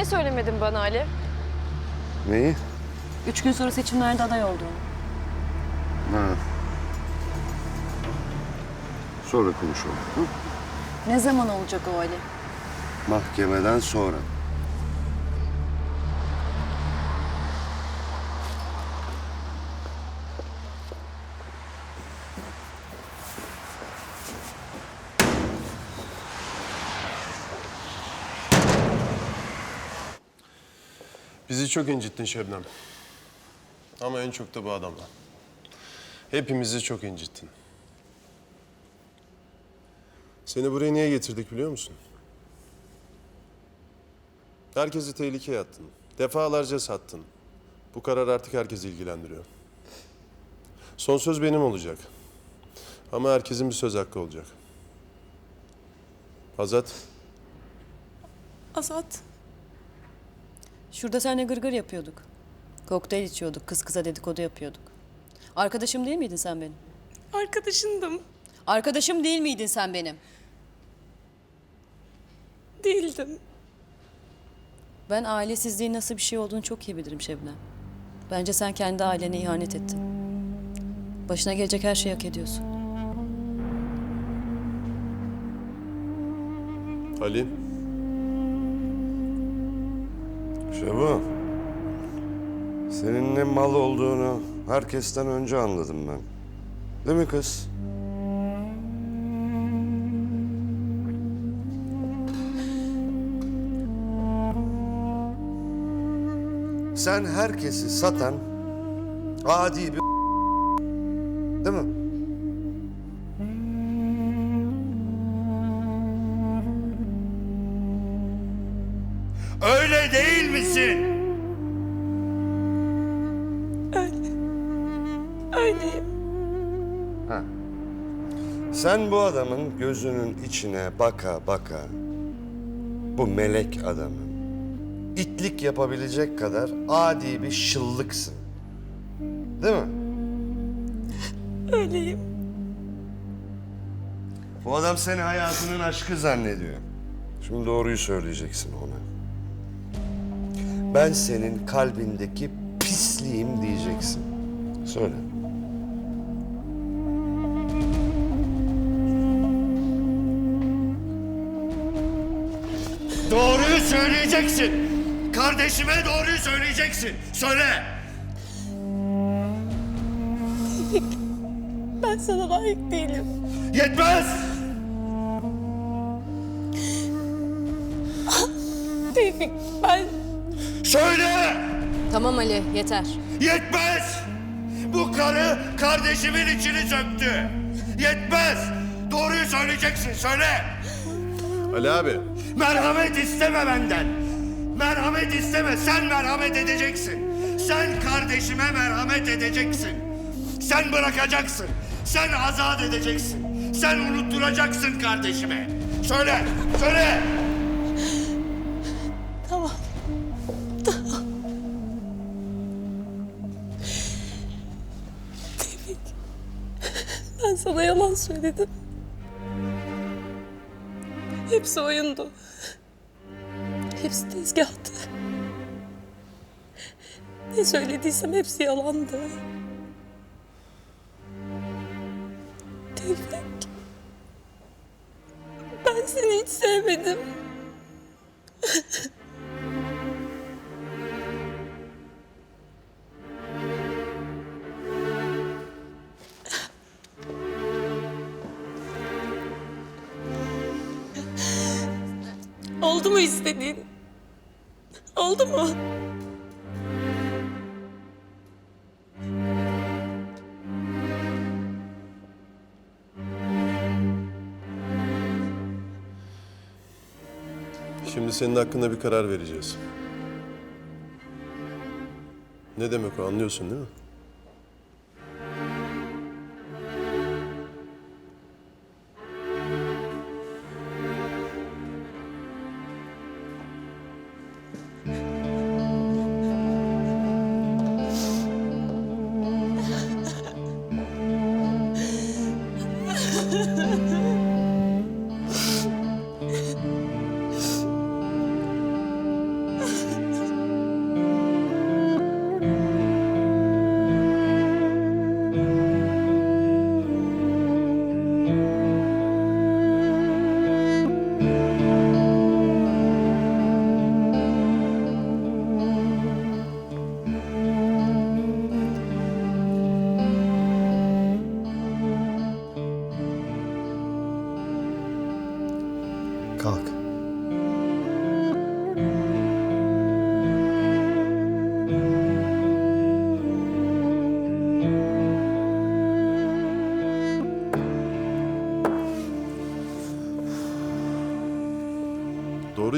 Niye söylemedin bana Ali? Neyi? Üç gün sonra seçimlerde aday olduğunu. Ha. Sonra konuşalım. Hı? Ne zaman olacak o Ali? Mahkemeden sonra. Bizi çok incittin Şebnem. Ama en çok da bu adamla. Hepimizi çok incittin. Seni buraya niye getirdik biliyor musun? Herkesi tehlikeye attın. Defalarca sattın. Bu karar artık herkesi ilgilendiriyor. Son söz benim olacak. Ama herkesin bir söz hakkı olacak. Azat, Azat. Şurada seninle gırgır yapıyorduk. Kokteyl içiyorduk, kız kıza dedikodu yapıyorduk. Arkadaşım değil miydin sen benim? Arkadaşındım. Arkadaşım değil miydin sen benim? Değildim. Ben ailesizliğin nasıl bir şey olduğunu çok iyi bilirim Şebnem. Bence sen kendi ailene ihanet ettin. Başına gelecek her şeyi hak ediyorsun. Ali, Şebo. Senin ne mal olduğunu herkesten önce anladım ben. Değil mi kız? Sen herkesi satan adi bir değil mi? Öyle değil misin? Öyleyim. Sen bu adamın gözünün içine baka baka bu melek adamın itlik yapabilecek kadar adi bir şıllıksın. Değil mi? Öyleyim. Bu adam seni hayatının aşkı zannediyor. Şimdi doğruyu söyleyeceksin ona. Ben senin kalbindeki pisliğim diyeceksin. Söyle. Doğruyu söyleyeceksin. Kardeşime doğruyu söyleyeceksin. Söyle. Ben sana layık değilim. Yetmez. Tevfik ben Söyle. Tamam Ali, yeter. Yetmez. Bu karı kardeşimin içini söktü. Yetmez. Doğruyu söyleyeceksin. Söyle. Ali abi. Merhamet isteme benden. Merhamet isteme. Sen merhamet edeceksin. Sen kardeşime merhamet edeceksin. Sen bırakacaksın. Sen azat edeceksin. Sen unutturacaksın kardeşime. Söyle. Söyle. Sana yalan söyledim. Hepsi oyundu. Hepsi tezgahtı. Ne söylediysem hepsi yalandı. Tevfik. Ben seni hiç sevmedim. Oldu mu istediğin? Oldu mu? Şimdi senin hakkında bir karar vereceğiz. Ne demek o anlıyorsun değil mi?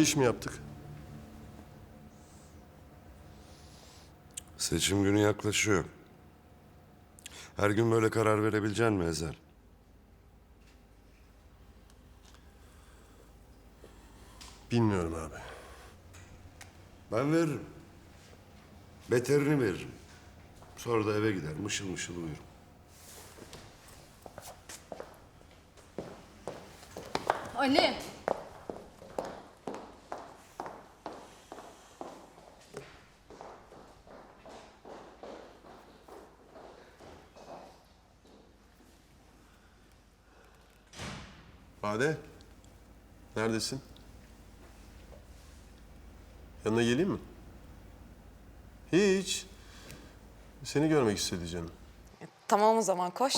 İş mi yaptık? Seçim günü yaklaşıyor. Her gün böyle karar verebilecek mi Ezel? Bilmiyorum abi. Ben veririm. Beterini veririm. Sonra da eve gider mışıl mışıl uyurum. Ali. Bade. Neredesin? Yanına geleyim mi? Hiç. Seni görmek istedi canım. Tamam o zaman koş.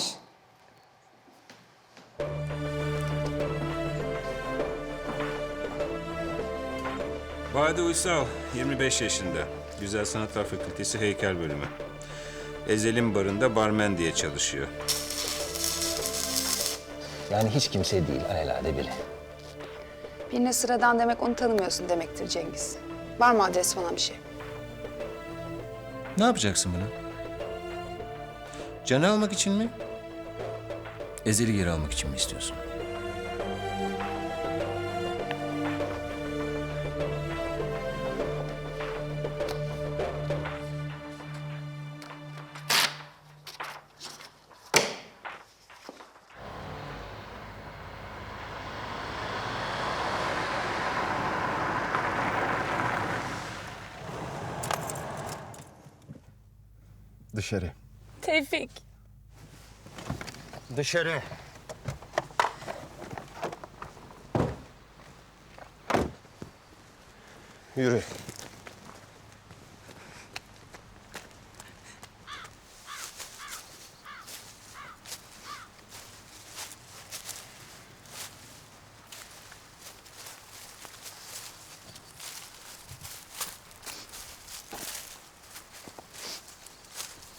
Bade Uysal, 25 yaşında. Güzel Sanatlar Fakültesi Heykel Bölümü. Ezel'in barında barmen diye çalışıyor. Yani hiç kimse değil, alelade biri. Birine sıradan demek onu tanımıyorsun demektir Cengiz. Var mı adres falan bir şey? Ne yapacaksın bunu? Canı almak için mi? Ezeli geri almak için mi istiyorsun? Dışarı. Tevfik. Dışarı. Yürü.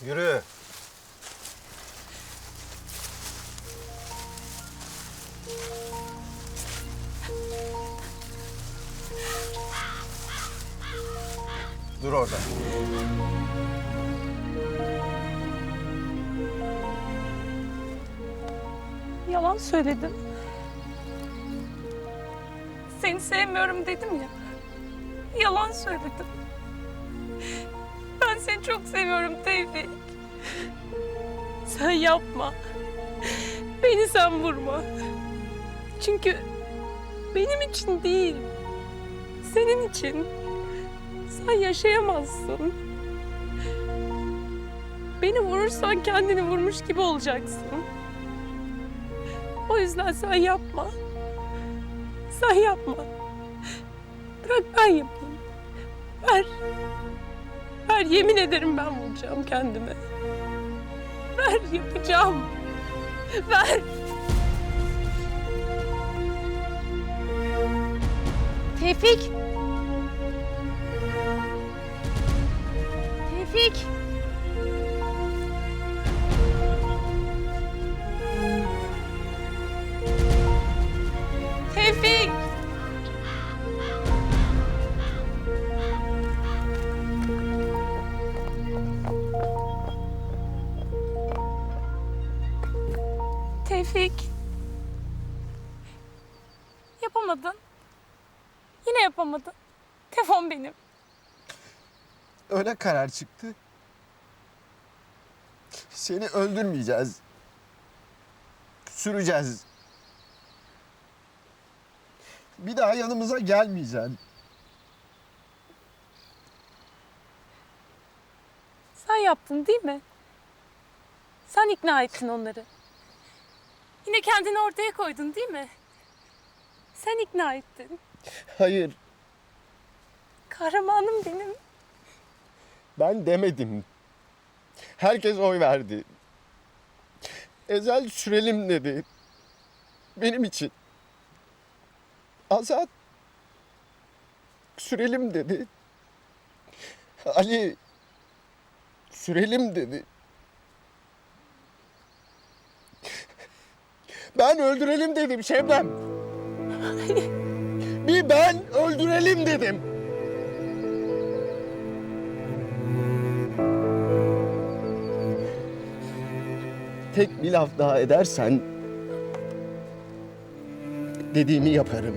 Yürü. Dur orada. Yalan söyledim. Seni sevmiyorum dedim ya. Yalan söyledim. Seni çok seviyorum Tevfik. Sen yapma. Beni sen vurma. Çünkü benim için değil. Senin için. Sen yaşayamazsın. Beni vurursan kendini vurmuş gibi olacaksın. O yüzden sen yapma. Sen yapma. Bırak ben yapayım. Ver. Ver yemin ederim ben vuracağım kendime. Ver yapacağım. Ver. Tevfik! Tevfik. Öyle karar çıktı. Seni öldürmeyeceğiz. Süreceğiz. Bir daha yanımıza gelmeyeceksin. Sen yaptın değil mi? Sen ikna ettin onları. Yine kendini ortaya koydun değil mi? Sen ikna ettin. Hayır, Kahramanım benim. Ben demedim. Herkes oy verdi. Ezel sürelim dedi. Benim için. Azat sürelim dedi. Ali sürelim dedi. Ben öldürelim dedim Şebnem. Bir ben öldürelim dedim. Tek bir laf daha edersen dediğimi yaparım.